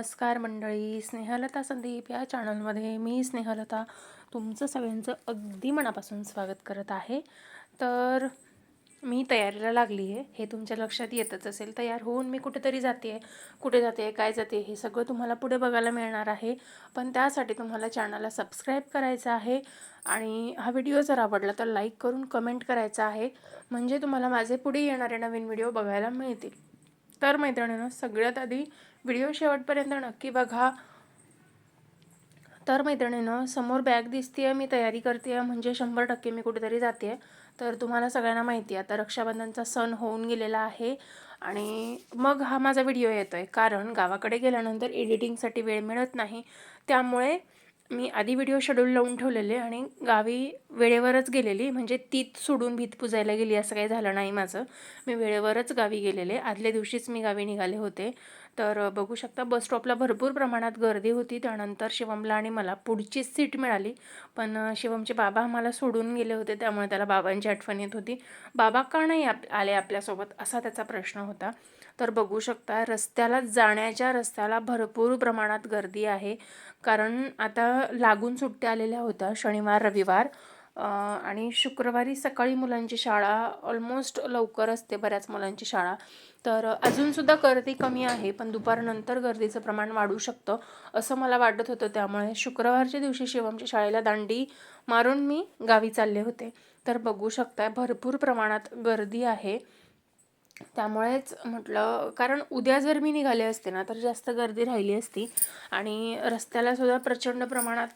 नमस्कार मंडळी स्नेहलता संदीप या चॅनलमध्ये मी स्नेहलता तुमचं सगळ्यांचं अगदी मनापासून स्वागत करत आहे. तर मी तयारीला लागली आहे हे तुमच्या लक्षात येतच असेल. तयार होऊन मी कुठेतरी जाते आहे कुठे जाते आहे काय जाते हे सगळं तुम्हाला पुढे बघायला मिळणार आहे. पण त्यासाठी तुम्हाला चॅनलला सबस्क्राईब करायचं आहे आणि हा व्हिडिओ जर आवडला तर लाईक करून कमेंट करायचा आहे. म्हणजे तुम्हाला माझे पुढे येणारे नवीन व्हिडिओ बघायला मिळतील. तर मैत्रिणीनं सगळ्यात आधी व्हिडिओ शेवटपर्यंत नक्की बघा. तर मैत्रिणीनं समोर बॅग दिसते आहे मी तयारी करते आहे म्हणजे शंभर टक्के मी कुठेतरी जाते आहे तर तुम्हाला सगळ्यांना माहिती आहे आता रक्षाबंधनचा सण होऊन गेलेला आहे आणि मग हा माझा व्हिडिओ येतो आहे कारण गावाकडे गेल्यानंतर एडिटिंगसाठी वेळ मिळत नाही. त्यामुळे मी आधी व्हिडिओ शेड्यूल लावून ठेवलेले आणि गावी वेळेवरच गेलेली. म्हणजे तीत सोडून भीत पुजायला गेली असं काही झालं नाही माझं. मी वेळेवरच गावी गेलेले. आदल्या दिवशीच मी गावी निघाले होते. तर बघू शकता बस स्टॉपला भरपूर प्रमाणात गर्दी होती. त्यानंतर शिवमला आणि मला पुढचीच सीट मिळाली. पण शिवमचे बाबा आम्हाला सोडून गेले होते. त्यामुळे त्याला बाबांची आठवण येत होती. बाबा का नाही आप आले आपल्यासोबत? असा त्याचा प्रश्न होता. तर बघू शकता रस्त्याला जाण्याच्या रस्त्याला भरपूर प्रमाणात गर्दी आहे. कारण आता लागून सुट्ट्या आलेल्या होत्या शनिवार रविवार. आणि शुक्रवारी सकाळी मुलांची शाळा ऑलमोस्ट लवकर असते बऱ्याच मुलांची शाळा तर अजूनसुद्धा गर्दी कमी आहे पण दुपारनंतर गर्दीचं प्रमाण वाढू शकतं असं मला वाटत होतं. त्यामुळे शुक्रवारच्या दिवशी शिवमच्या शाळेला दांडी मारून मी गावी चालले होते. तर बघू शकताय भरपूर प्रमाणात गर्दी आहे. त्यामुळेच म्हटलं कारण उद्या जर मी निघाले असते ना तर जास्त गर्दी राहिली असती. आणि रस्त्याला सुद्धा प्रचंड प्रमाणात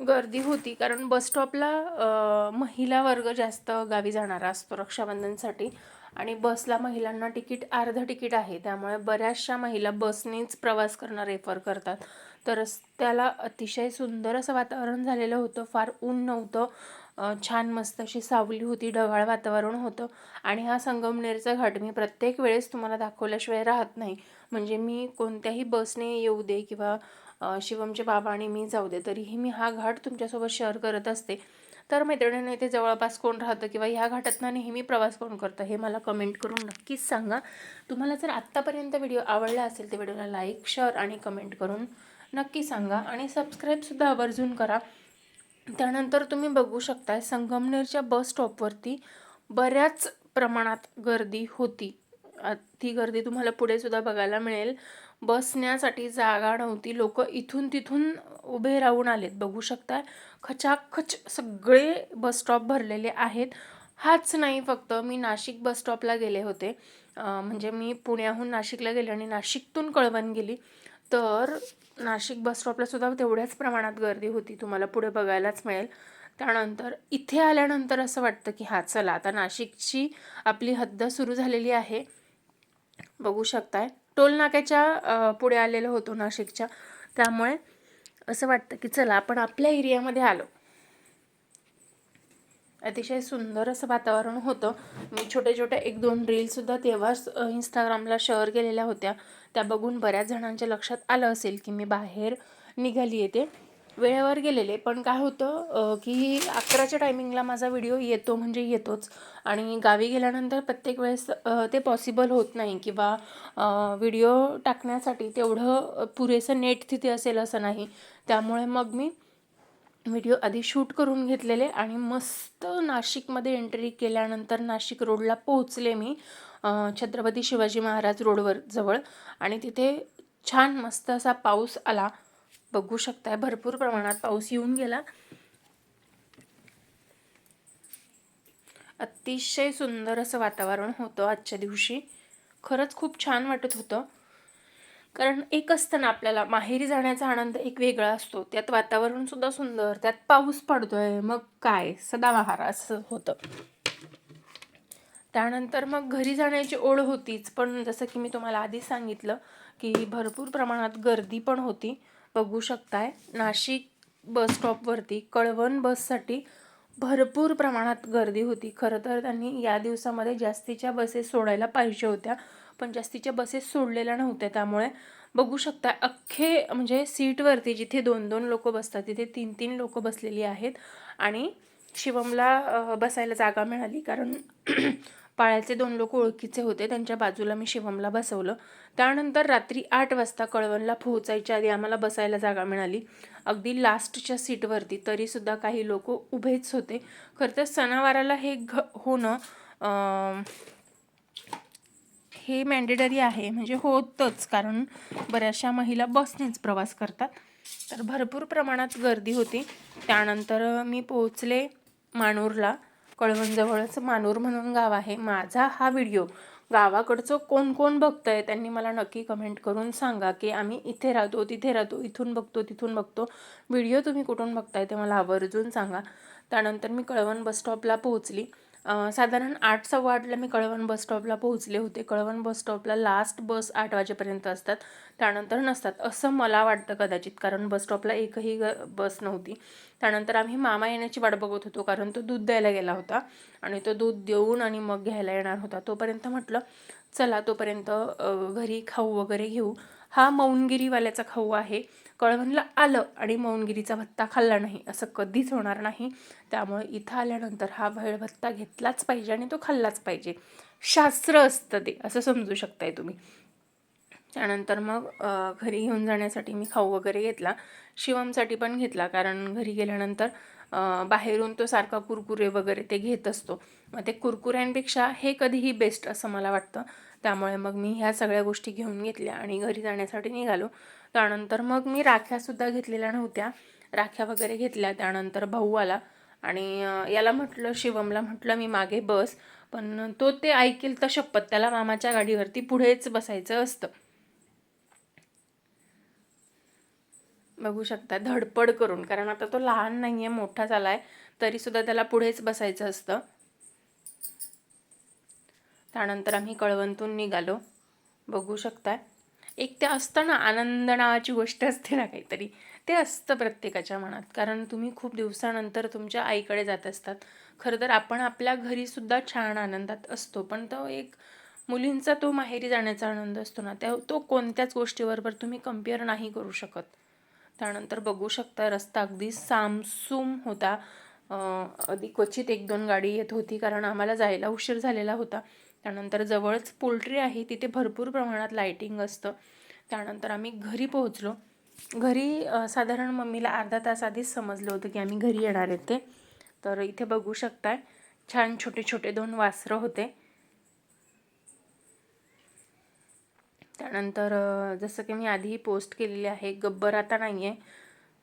गर्दी होती कारण बसस्टॉपला महिला वर्ग जास्त गावी जाणारा असतो रक्षाबंधनसाठी. आणि बसला महिलांना तिकीट अर्धं तिकीट आहे. त्यामुळे बऱ्याचशा महिला बसनेच प्रवास करणं रेफर करतात. तर त्याला अतिशय सुंदर असं वातावरण झालेलं होतं. फार ऊन नव्हतं. छान मस्त अशी सावली होती. ढगाळ वातावरण होतं. आणि हा संगमनेरचा घाट मी प्रत्येक वेळेस तुम्हाला दाखवल्याशिवाय राहत नाही. म्हणजे मी कोणत्याही बसने येऊ दे किंवा शिवमचे बाबा आणि मी जाऊ दे तरीही मी हा घाट तुमच्यासोबत शेअर करत असते. तर मैत्रिणींना इथे जवळपास कोण राहतं किंवा ह्या घाटातनं नेहमी प्रवास कोण करतं हे मला कमेंट करून नक्कीच सांगा. तुम्हाला जर आत्तापर्यंत व्हिडिओ आवडला असेल तर व्हिडिओला लाईक शेअर आणि कमेंट करून नक्की सांगा. आणि सबस्क्राईबसुद्धा आवर्जून करा. त्यानंतर तुम्ही बघू शकताय संगमनेरच्या बस स्टॉपवरती बऱ्याच प्रमाणात गर्दी होती. ती गर्दी तुम्हाला पुढेसुद्धा बघायला मिळेल. बसण्यासाठी जागा नव्हती. लोक इथून तिथून उभे राहून आलेत. बघू शकता खचाखच सगळे बस स्टॉप भरलेले आहेत. हाच नाही फक्त मी नाशिक बस स्टॉपला गेले होते. म्हणजे मी पुण्याहून नाशिकला गेले आणि नाशिकतून कळवण गेली. तर नाशिक बस स्टॉपला सुद्धा तेवढ्याच प्रमाणात गर्दी होती. तुम्हाला पुढे बघायलाच मिळेल. त्यानंतर इथे आल्यानंतर असं वाटतं की हा चला आता नाशिकची आपली हद्द सुरू झालेली आहे. बघू शकताय. टोल नाक्याच्या पुढे आलेलो होतो नाशिकच्या. त्यामुळे असं वाटतं की चला आपण आपल्या एरियामध्ये आलो. अतिशय सुंदर असं वातावरण होतं. मी छोटे छोटे एक दोन रीलसुद्धा तेव्हाच इंस्टाग्रामला शेअर केलेल्या होत्या. त्या बघून बऱ्याच जणांच्या लक्षात आलं असेल की मी बाहेर निघाली येते वेळेवर गेलेले. पण काय होतं की अकराच्या टायमिंगला माझा व्हिडिओ येतो म्हणजे येतोच. आणि गावी गेल्यानंतर प्रत्येक वेळेस ते पॉसिबल होत नाही किंवा व्हिडिओ टाकण्यासाठी तेवढं पुरेसं नेट तिथे असेल असं नाही. त्यामुळे मग मी व्हिडिओ आधी शूट करून घेतलेले आणि मस्त नाशिकमध्ये एंट्री केल्यानंतर नाशिक रोडला पोहोचले मी छत्रपती शिवाजी महाराज रोडवर जवळ. आणि तिथे छान मस्त असा पाऊस आला. बघू शकताय. भरपूर प्रमाणात पाऊस येऊन गेला. अतिशय सुंदर असं वातावरण होतं आजच्या दिवशी. खरंच खूप छान वाटत होतं. कारण एक असतं ना आपल्याला माहेरी जाण्याचा आनंद एक वेगळा असतो. त्यात वातावरण सुद्धा सुंदर त्यात पाऊस पडतोय मग काय? सदाबहार असं होतं. त्यानंतर मग घरी जाण्याची ओढ होतीच. पण जसं की मी तुम्हाला आधीच सांगितलं की भरपूर प्रमाणात गर्दी पण होती. बघू शकताय. नाशिक बस स्टॉपवरती कळवण बससाठी भरपूर प्रमाणात गर्दी होती. खरं तर त्यांनी या दिवसामध्ये जास्तीच्या बसेस सोडायला पाहिजे होत्या. पण जास्तीच्या बसेस सोडलेल्या नव्हत्या. त्यामुळे बघू शकता अख्खे म्हणजे सीटवरती जिथे दोन दोन लोक बसतात तिथे तीन तीन लोक बसलेली आहेत. आणि शिवमला बसायला जागा मिळाली. कारण पाळ्याचे दोन लोक ओळखीचे होते. त्यांच्या बाजूला मी शिवमला बसवलं. त्यानंतर रात्री आठ वाजता कळवणला पोहोचायच्या आधी आम्हाला बसायला जागा मिळाली. अगदी लास्टच्या सीटवरती तरीसुद्धा काही लोक उभेच होते. खरं तर सणावाराला हे घ होणं हे मॅन्डेटरी आहे. म्हणजे होतच कारण बऱ्याचशा महिला बसनेच प्रवास करतात. तर भरपूर प्रमाणात गर्दी होती. त्यानंतर मी पोहोचले मानूरला कळवणजवळच मानूर म्हणून गाव आहे. माझा हा व्हिडिओ गावाकडचं कोण कोण बघतंय त्यांनी मला नक्की कमेंट करून सांगा की आम्ही इथे राहतो तिथे राहतो इथून बघतो तिथून बघतो. व्हिडिओ तुम्ही कुठून बघताय ते मला आवर्जून सांगा. त्यानंतर मी कळवण बस स्टॉपला पोहोचली. साधारण आठ सव्वा आठला मी कळवण बस स्टॉपला पोहोचले होते. कळवण बस स्टॉपला लास्ट बस आठ वाजेपर्यंत असतात. त्यानंतर नसतात. असं मला वाटतं कदाचित कारण बस स्टॉपला एकही ग बस नव्हती. त्यानंतर आम्ही मामा येण्याची वाट बघत होतो कारण तो दूध द्यायला गेला होता. आणि तो दूध देऊन आणि मग घ्यायला येणार होता. तोपर्यंत म्हटलं चला तोपर्यंत घरी खाऊ वगैरे घेऊ. हा मौनगिरीवाल्याचा खाऊ आहे. कळवणला आलं आणि मौनगिरीचा भत्ता खाल्ला नाही असं कधीच होणार नाही. त्यामुळे इथं आल्यानंतर हा भेळ भत्ता घेतलाच पाहिजे आणि तो खाल्लाच पाहिजे. शास्त्र असतं ते असं समजू शकताय तुम्ही. त्यानंतर मग घरी घेऊन जाण्यासाठी मी खाऊ वगैरे घेतला. शिवमसाठी पण घेतला कारण घरी गेल्यानंतर बाहेरून तो सारखा कुरकुरे वगैरे ते घेत असतो. मग ते कुरकुऱ्यांपेक्षा हे कधीही बेस्ट असं मला वाटतं. त्यामुळे मग मी ह्या सगळ्या गोष्टी घेऊन घेतल्या आणि घरी जाण्यासाठी निघालो. त्यानंतर मग मी राख्यासुद्धा घेतलेल्या नव्हत्या. राख्या वगैरे घेतल्या. त्यानंतर भाऊ आला आणि याला म्हटलं शिवमला म्हटलं मी मागे बस. पण तो ते ऐकेल तर शपथ त्याला मामाच्या गाडीवरती पुढेच बसायचं असतं. बघू शकता धडपड करून. कारण आता तो लहान नाही आहे मोठा झाला आहे तरीसुद्धा त्याला पुढेच बसायचं असतं. त्यानंतर आम्ही कळवंतून निघालो. बघू शकताय. एक ते असतं ना आनंद नावाची गोष्ट असते ना काहीतरी. ते असतं प्रत्येकाच्या मनात. कारण तुम्ही खूप दिवसानंतर तुमच्या आईकडे जात असतात. खरं तर आपण आपल्या घरीसुद्धा छान आनंदात असतो. पण तो एक मुलींचा तो माहेरी जाण्याचा आनंद असतो ना त्या तो कोणत्याच गोष्टीबरोबर तुम्ही कंपेअर नाही करू शकत. त्यानंतर बघू शकता रस्ता अगदी सामसूम होता. अं, अगदी क्वचित एक दोन गाडी येत होती कारण आम्हाला जायला उशीर झालेला होता. त्यानंतर जवळच पोल्ट्री आहे तिथे भरपूर प्रमाणात लायटिंग असतं. त्यानंतर आम्ही घरी पोहोचलो. घरी साधारण मम्मीला अर्धा तास आधीच समजलं होतं की आम्ही घरी येणार आहेत ते. तर इथे बघू शकताय छान छोटे छोटे दोन वासरं होते. त्यानंतर जसं की मी आधीही पोस्ट केलेली आहे गब्बर आता नाही आहे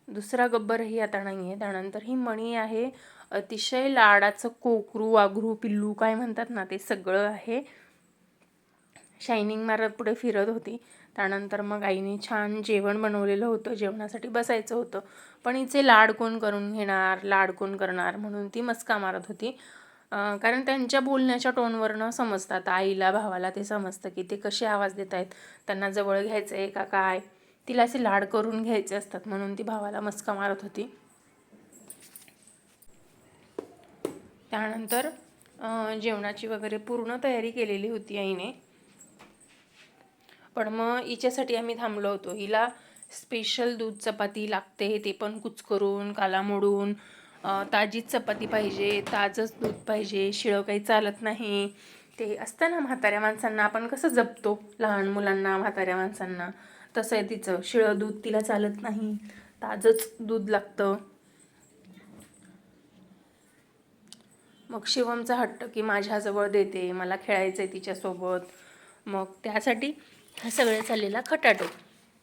दुसरा गब्बरही आता नाही आहे त्यानंतर ही मणी आहे अतिशय लाडाचं कोकरू वाघरू पिल्लू काय म्हणतात ना ते सगळं आहे. शायनिंग मारत पुढे फिरत होती. त्यानंतर मग आईने छान जेवण बनवलेलं होतं. जेवणासाठी बसायचं होतं. पण हिचे लाड कोण करून घेणार लाड कोण करणार म्हणून ती मस्का मारत होती. कारण त्यांच्या बोलण्याच्या टोनवरनं समजतात. आईला भावाला ते समजतं की ते कसे आवाज देत आहेत. त्यांना जवळ घ्यायचं आहे का काय? तिला असे लाड करून घ्यायचे असतात म्हणून ती भावाला मस्का मारत होती. त्यानंतर जेवणाची वगैरे पूर्ण तयारी केलेली होती आईने. पण मग हिच्यासाठी आम्ही थांबलो होतो. हिला स्पेशल दूध चपाती लागते ते पण कुचकरून काला मोडून ताजीच चपाती पाहिजे ताजंच दूध पाहिजे शिळं काही चालत नाही. ते असतं ना म्हाताऱ्या माणसांना आपण कसं जपतो लहान मुलांना म्हाताऱ्या माणसांना. तसं आहे तिचं. शिळं दूध तिला चालत नाही. ताजंच दूध लागतं. मग शिवमचा हट्ट की माझ्याजवळ देते मला खेळायचं आहे तिच्यासोबत. मग त्यासाठी हा सगळ्या चाललेला खटाटो.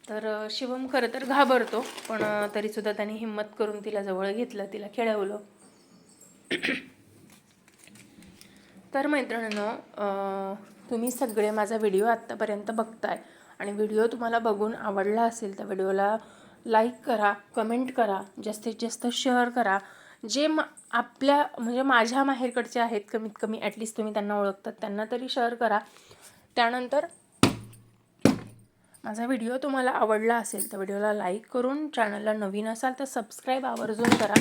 तर शिवम खरं तर घाबरतो पण तरीसुद्धा त्याने हिंमत करून तिला जवळ घेतलं तिला खेळवलं. तर मैत्रिणींनो तुम्ही सगळे माझा व्हिडिओ आत्तापर्यंत बघताय आणि व्हिडिओ तुम्हाला बघून आवडला असेल तर व्हिडिओला लाईक करा कमेंट करा जास्तीत जास्त शेअर करा. जे म आपल्या म्हणजे माझ्या माहेरकडचे आहेत कमीत कमी ॲटलिस्ट तुम्ही त्यांना ओळखतात. त्यांना तरी शेअर करा. त्यानंतर माझा व्हिडिओ तुम्हाला आवडला असेल तर व्हिडिओला लाईक करून चॅनलला नवीन असाल तर सबस्क्राईब आवर्जून करा.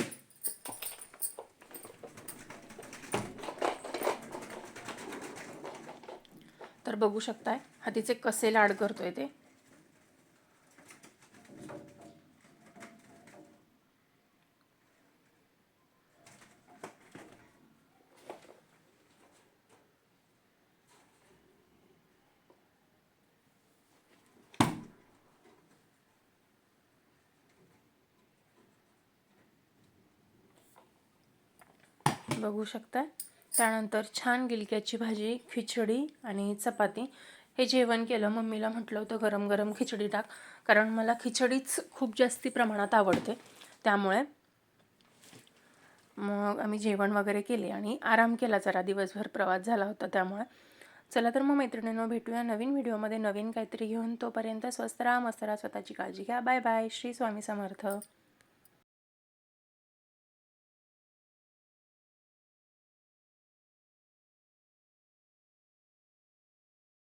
तर बघू शकताय हा तिचे कसे लाड करतोय ते. बघू शकता त्यानंतर छान गिलक्याची भाजी खिचडी आणि चपाती. हे जेवण केलं मम्मीला म्हटलं होतं गरम गरम खिचडी टाक. कारण मला खिचडीच खूप जास्ती प्रमाणात आवडते. त्यामुळे मग आम्ही जेवण वगैरे केले आणि आराम केला. जरा दिवसभर प्रवास झाला होता त्यामुळे. चला तर मग मैत्रिणींनो भेटूया नवीन व्हिडिओमध्ये. नवीन काहीतरी घेऊन तोपर्यंत स्वस्त राहा मस्त राहा स्वतःची काळजी घ्या. Bye bye. श्री स्वामी समर्थ.